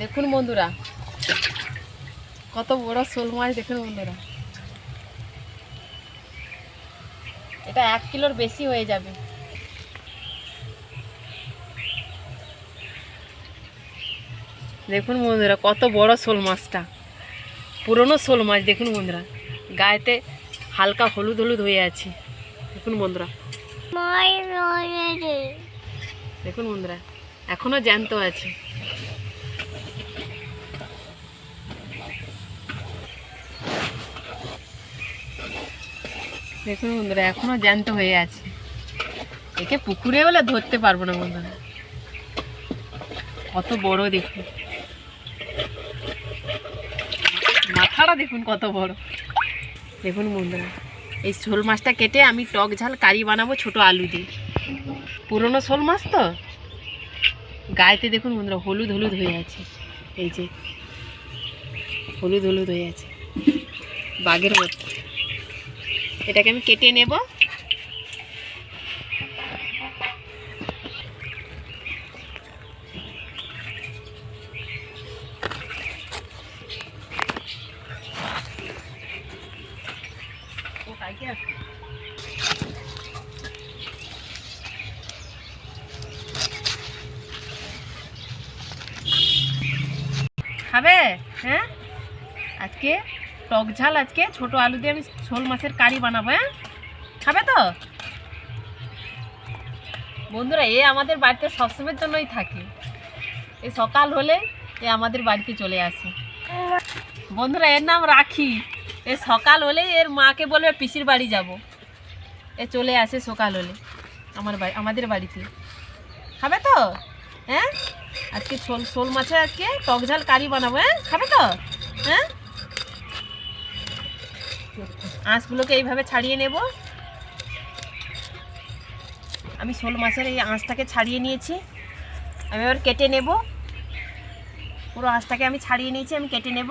দেখুন বন্ধুরা কত বড় শোল মাছ দেখুন বন্ধুরা। এটা এক কিলোর বেশি হয়ে যাবে। দেখুন বন্ধুরা কত বড় শোল মাছটা। পুরনো শোল মাছ দেখুন বন্ধুরা। গায়েতে হালকা হলুদ হলুদ হয়ে আছে। দেখুন বন্ধুরা। দেখুন বন্ধুরা এখনও জ্যান্ত আছে। দেখুন বন্ধুরা, এখনও জ্যান্ত হয়ে আছে। একে পুকুরে বলে ধরতে পারব না বন্ধুরা। কত বড় দেখুন। মাথাটা দেখুন কত বড়। দেখুন বন্ধুরা, এই শোল মাছটা কেটে আমি টক ঝাল কারি বানাবো ছোট আলু দিয়ে। পুরনো শোল মাছ তো? গায়েতে দেখুন বন্ধুরা, হলুদ হলুদ হয়ে আছে। এই যে, হলুদ হলুদ হয়ে আছে। বাঘের মতো। এটাকে আমি কেটে নেব। খাবে? হ্যাঁ? আজকে? টক ঝাল আজকে, ছোট আলু দিয়ে আমি শোল মাছের কারি বানাবো হ্যাঁ? খাবে তো? বন্ধুরা, এ আমাদের বাড়িতে সবসময়ের জন্যই থাকে। এ সকাল হলে এ আমাদের বাড়িতে চলে আসে। বন্ধুরা, এর নাম রাখি। এ সকাল হলে এর মাকে বলবে পিসির বাড়ি যাব। এ চলে আসে সকাল হলে আমার বাড়ি, আমাদের বাড়িতে। খাবে তো? হ্যাঁ? আজকে শোল শোল মাছে আজকে টক ঝাল কারি বানাবো হ্যাঁ? খাবে তো? হ্যাঁ? আঁশগুলোকে এইভাবে ছাড়িয়ে নেব। আমি শোল মাছের এই আঁশটাকে ছাড়িয়ে নিয়েছি। আমি এবার কেটে নেব। পুরো আঁশটাকে আমি ছাড়িয়ে নিয়েছি, আমি কেটে নেব।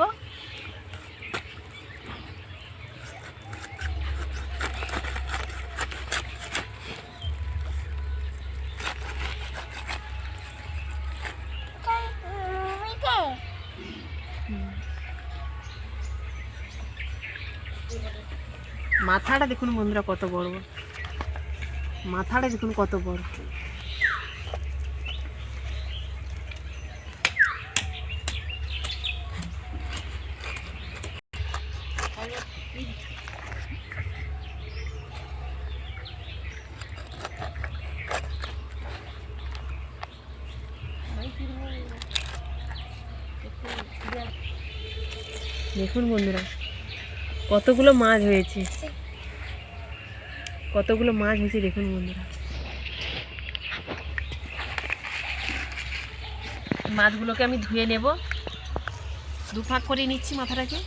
মাথাটা দেখুন বন্ধুরা কত বড়। মাথাটা দেখুন কত বড়। দেখুন বন্ধুরা কতগুলো মাছ হয়েছে। কতগুলো মাছ হয়েছে দেখুন বন্ধুরা। মাছগুলোকে আমি ধুয়ে নেব। দু ফাঁক করে নিচ্ছি মাথাটাকে।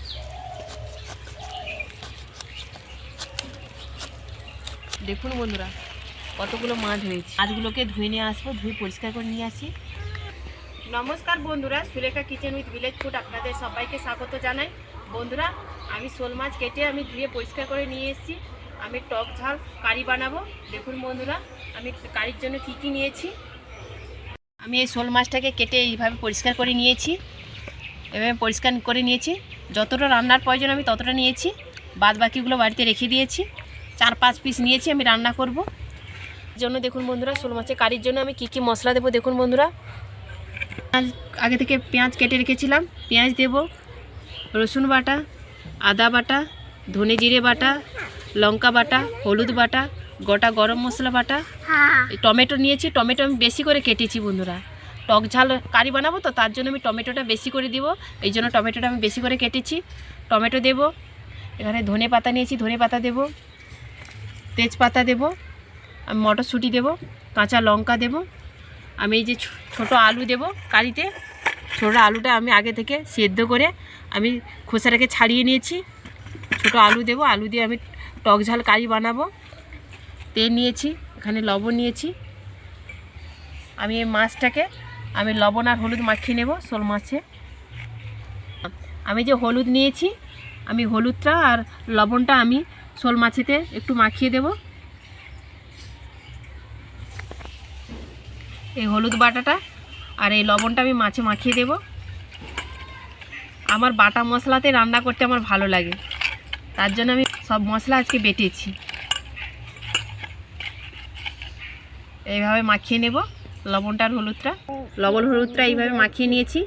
দেখুন বন্ধুরা, কতগুলো মাছ হয়েছে মাছগুলোকে ধুয়ে নিয়ে আসব, ধুয়ে পরিষ্কার করে নিয়ে আসি। নমস্কার বন্ধুরা Sulekha kitchen with village food আপনাদের সবাইকে স্বাগত জানাই। বন্ধুরা, আমি শোল মাছ কেটে আমি ধুয়ে পরিষ্কার করে নিয়ে এসেছি। আমি টক ঝাল, কারি বানাবো। দেখুন বন্ধুরা, আমি কারির জন্য কী কী নিয়েছি। আমি এই শোল মাছটাকে কেটে এইভাবে পরিষ্কার করে নিয়েছি। এভাবে পরিষ্কার করে নিয়েছি। যতটা রান্নার প্রয়োজন আমি ততটা নিয়েছি। বাদ বাকিগুলো বাড়িতে রেখে দিয়েছি। চার পাঁচ পিস নিয়েছি, আমি রান্না করব। জন্য দেখুন বন্ধুরা, শোল মাছের কারির জন্য আমি কী কী মশলা দেবো দেখুন বন্ধুরা। পেঁয়াজ, আগে থেকে পেঁয়াজ কেটে রেখেছিলাম। পেঁয়াজ দেব, রসুন বাটা, আদা বাটা, ধনে জিরে বাটা লঙ্কা বাটা হলুদ বাটা গোটা গরম মশলা বাটা। টমেটো নিয়েছি টমেটো আমি বেশি করে কেটেছি বন্ধুরা। টক ঝাল কারি বানাবো তো তার জন্য আমি টমেটোটা বেশি করে দিব। এই জন্য টমেটোটা আমি বেশি করে কেটেছি। টমেটো দেব এখানে ধনে পাতা নিয়েছি ধনে পাতা দেব তেজপাতা দেব আমি মটরশুঁটি দেব কাঁচা লঙ্কা দেব। আমি এই যে ছো- ছোট আলু দেব কারিতে। ছোটো আলুটা আমি আগে থেকে সেদ্ধ করে আমি খোসাটাকে ছাড়িয়ে নিয়েছি। ছোট আলু দেব আলু দিয়ে আমি টক ঝাল কারি বানাবো। তেল নিয়েছি, এখানে লবণ নিয়েছি। আমি এই মাছটাকে, আমি লবণ আর হলুদ মাখিয়ে নেব শোল মাছে। আমি যে হলুদ নিয়েছি, আমি হলুদটা আর লবণটা আমি শোল মাছেতে একটু মাখিয়ে দেব। এই হলুদ বাটাটা আর এই লবণটা আমি মাছে মাখিয়ে দেব। আমার বাটা মশলাতে রান্না করতে আমার ভালো লাগে। তার জন্য আমি সব মশলা আজকে বেটেছি। এইভাবে মাখিয়ে নেব, লবণটা আর হলুদটা। লবণ, হলুদটা এইভাবে মাখিয়ে নিয়েছি।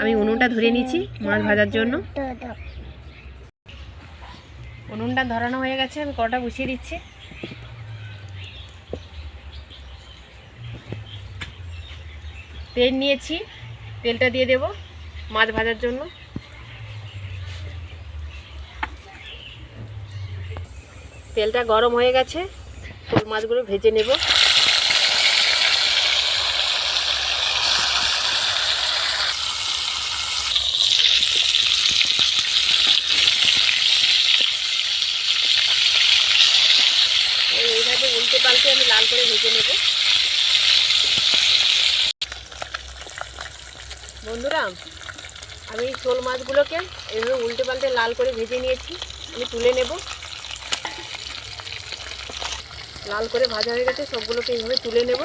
আমি উনুনটা ধরে নিয়েছি মাছ ভাজার জন্য। উনুনটা ধরানো হয়ে গেছে, আমি কটা বসিয়ে দিচ্ছি। তেল নিয়েছি, তেলটা দিয়ে দেব মাছ ভাজার জন্য। তেলটা গরম হয়ে গেছে শোল মাছগুলো ভেজে নেব। এইভাবে উল্টে পাল্টে আমি লাল করে ভেজে নেব। বন্ধুরা, আমি শোল মাছগুলোকে এইভাবে উল্টে পাল্টে লাল করে ভেজে নিয়েছি, আমি তুলে নেব। লাল করে ভাজা হয়ে গেছে, সবগুলোকে এইভাবে তুলে নেব।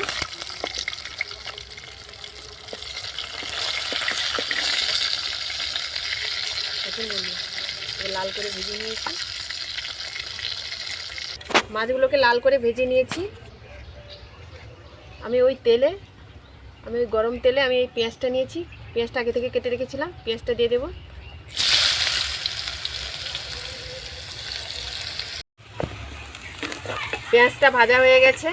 লাল করে ভেজে নিয়েছি। মাছগুলোকে লাল করে ভেজে নিয়েছি। আমি ওই তেলে, আমি ওই গরম তেলে আমি এই পেঁয়াজটা নিয়েছি। পেঁয়াজটা আগে থেকে কেটে রেখেছিলাম, পেঁয়াজটা দিয়ে দেবো। পেঁয়াজটা ভাজা হয়ে গেছে।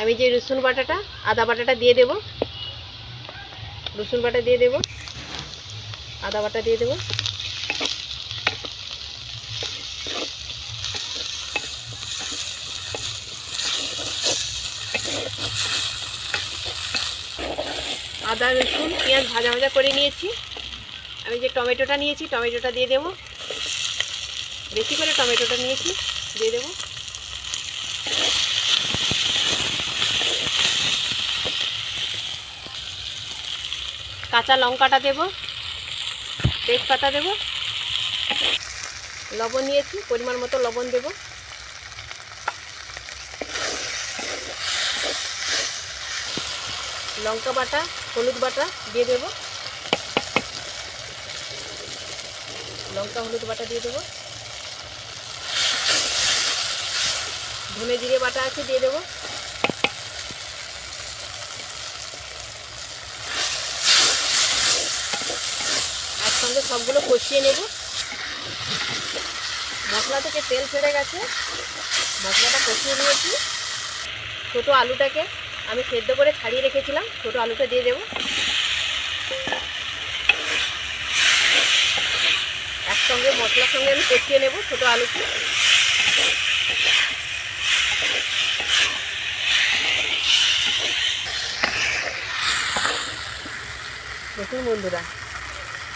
আমি যে রসুন বাটাটা, আদা বাটাটা দিয়ে দেব। রসুন বাটা দিয়ে দেব। আদা বাটা দিয়ে দেবো। আদা, রসুন, পেঁয়াজ ভাজা ভাজা করে নিয়েছি। আমি যে টমেটোটা নিয়েছি, টমেটোটা দিয়ে দেবো। বেশি করে টমেটোটা নিয়েছি, দিয়ে দেবো। কাঁচা লঙ্কাটা দেব, তেজপাতা দেব। লবণ নিয়েছি, পরিমাণ মতো লবণ দেব। লঙ্কা বাটা, হলুদ বাটা দিয়ে দেব। লঙ্কা, হলুদ বাটা দিয়ে দেব। ধনে জিরে বাটা আছে, দিয়ে দেবো একসঙ্গে সবগুলো কষিয়ে নেব। মশলা থেকে তেল ছেড়ে গেছে। মশলাটা কষিয়ে নিয়েছি। ছোটো আলুটাকে আমি সেদ্ধ করে ছাড়িয়ে রেখেছিলাম। ছোটো আলুটা দিয়ে দেব। একসঙ্গে মশলার সঙ্গে আমি কষিয়ে নেব ছোটো আলুকে। দেখুন বন্ধুরা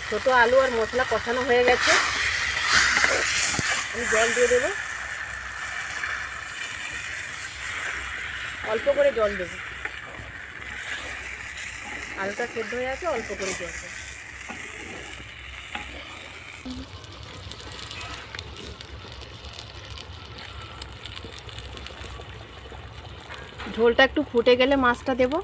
ছোটো আলু আর মশলা কষানো হয়ে গেছে। আমি জল দিয়ে দেবো। অল্প করে জল দেবো। আলুটা সেদ্ধ হয়ে আছে, অল্প করে জল দেবো। ঝোলটা একটু ফুটে গেলে মাছটা দেবো।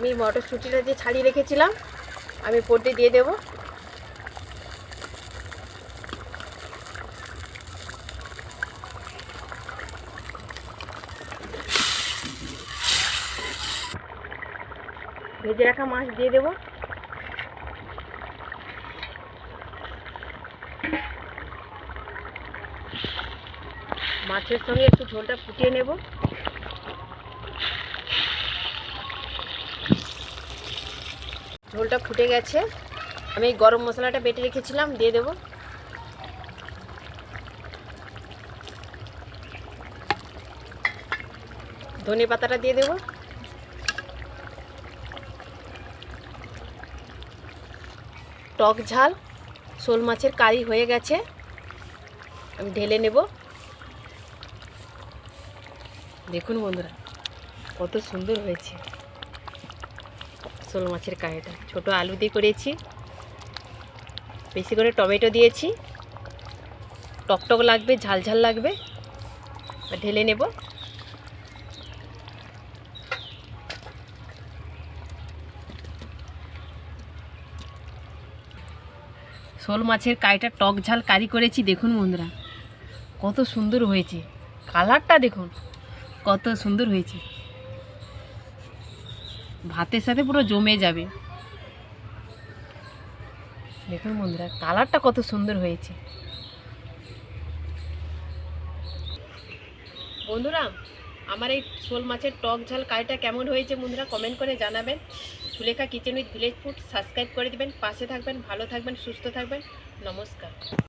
আমি মটরশুঁটিটা যে ছাড়িয়ে রেখেছিলাম, আমি পটে দিয়ে দেব। ভেজে রাখা মাছ দিয়ে দেব। মাছের সঙ্গে একটু ঝোলটা ফুটিয়ে নেব। ঝোলটা ফুটে গেছে। আমি এই গরম মশলাটা বেটে রেখেছিলাম, দিয়ে দেব। ধনে পাতাটা দিয়ে দেব। টক ঝাল, শোল মাছের কারি হয়ে গেছে। আমি ঢেলে নেব। দেখুন বন্ধুরা, কত সুন্দর হয়েছে। শোল মাছের কাঁটাটা। ছোট আলু দিয়ে করেছি। বেশি করে টমেটো দিয়েছি। টকটক লাগবে, ঝাল ঝাল লাগবে। ঢেলে নেব। শোল মাছের কাঁটা টক ঝাল কারি করেছি, দেখুন বন্ধুরা। কত সুন্দর হয়েছে। কালারটা দেখুন, কত সুন্দর হয়েছে। ভাতের সাথে পুরো জমে যাবে। দেখুন বন্ধুরা, কালারটা কত সুন্দর হয়েছে। বন্ধুরা, আমার এই শোল মাছের টক ঝাল কাইটা কেমন হয়েছে বন্ধুরা কমেন্ট করে জানাবেন। Sulekha kitchen with village food subscribe করে দেবেন, পাশে থাকবেন, ভালো থাকবেন, সুস্থ থাকবেন, নমস্কার।